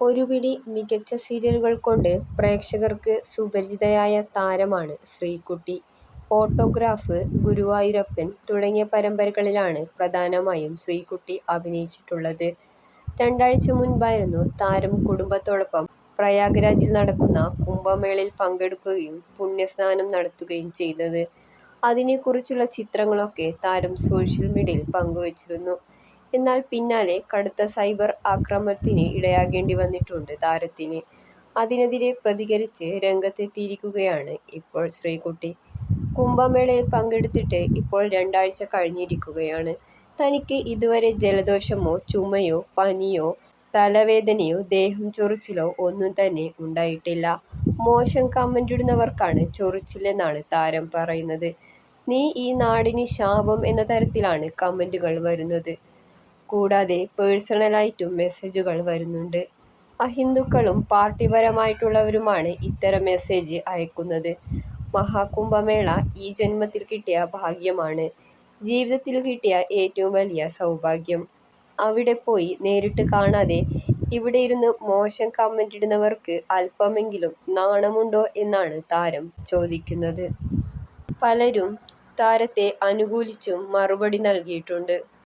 ഒരു പിടി മികച്ച സീരിയലുകൾ കൊണ്ട് പ്രേക്ഷകർക്ക് സുപരിചിതയായ താരമാണ് ശ്രീക്കുട്ടി. ഓട്ടോഗ്രാഫ്, ഗുരുവായൂരപ്പൻ തുടങ്ങിയ പരമ്പരകളിലാണ് പ്രധാനമായും ശ്രീക്കുട്ടി അഭിനയിച്ചിട്ടുള്ളത്. രണ്ടാഴ്ച മുൻപായിരുന്നു താരം കുടുംബത്തോടൊപ്പം പ്രയാഗ്രാജിൽ നടക്കുന്ന കുംഭമേളയിൽ പങ്കെടുക്കുകയും പുണ്യസ്നാനം നടത്തുകയും ചെയ്തത്. അതിനെക്കുറിച്ചുള്ള ചിത്രങ്ങളൊക്കെ താരം സോഷ്യൽ മീഡിയയിൽ പങ്കുവച്ചിരുന്നു. എന്നാൽ പിന്നാലെ കടുത്ത സൈബർ ആക്രമണത്തിന് ഇടയാകേണ്ടി വന്നിട്ടുണ്ട് താരത്തിന്. അതിനെതിരെ പ്രതികരിച്ച് രംഗത്തെത്തിയിരിക്കുകയാണ് ഇപ്പോൾ ശ്രീകുട്ടി കുംഭമേളയിൽ പങ്കെടുത്തിട്ട് ഇപ്പോൾ രണ്ടാഴ്ച കഴിഞ്ഞിരിക്കുകയാണ്. തനിക്ക് ഇതുവരെ ജലദോഷമോ ചുമയോ പനിയോ തലവേദനയോ ദേഹം ചൊറിച്ചിലോ ഒന്നും തന്നെ ഉണ്ടായിട്ടില്ല. മോശം കമന്റിടുന്നവർക്കാണ് ചൊറിച്ചിലെന്നാണ് താരം പറയുന്നത്. നീ ഈ നാടിന് ശാപം എന്ന തരത്തിലാണ് കമന്റുകൾ വരുന്നത്. കൂടാതെ പേഴ്സണലായിട്ടും മെസ്സേജുകൾ വരുന്നുണ്ട്. അഹിന്ദുക്കളും പാർട്ടിപരമായിട്ടുള്ളവരുമാണ് ഇത്തരം മെസ്സേജ് അയക്കുന്നത്. മഹാകുംഭമേള ഈ ജന്മത്തിൽ കിട്ടിയ ഭാഗ്യമാണ്. ജീവിതത്തിൽ കിട്ടിയ ഏറ്റവും വലിയ സൗഭാഗ്യം. അവിടെ പോയി നേരിട്ട് കാണാതെ ഇവിടെ ഇരുന്ന് മോശം കമന്റ് ഇടുന്നവർക്ക് അല്പമെങ്കിലും നാണമുണ്ടോ എന്നാണ് താരം ചോദിക്കുന്നത്. പലരും താരത്തെ അനുകൂലിച്ചും മറുപടി നൽകിയിട്ടുണ്ട്.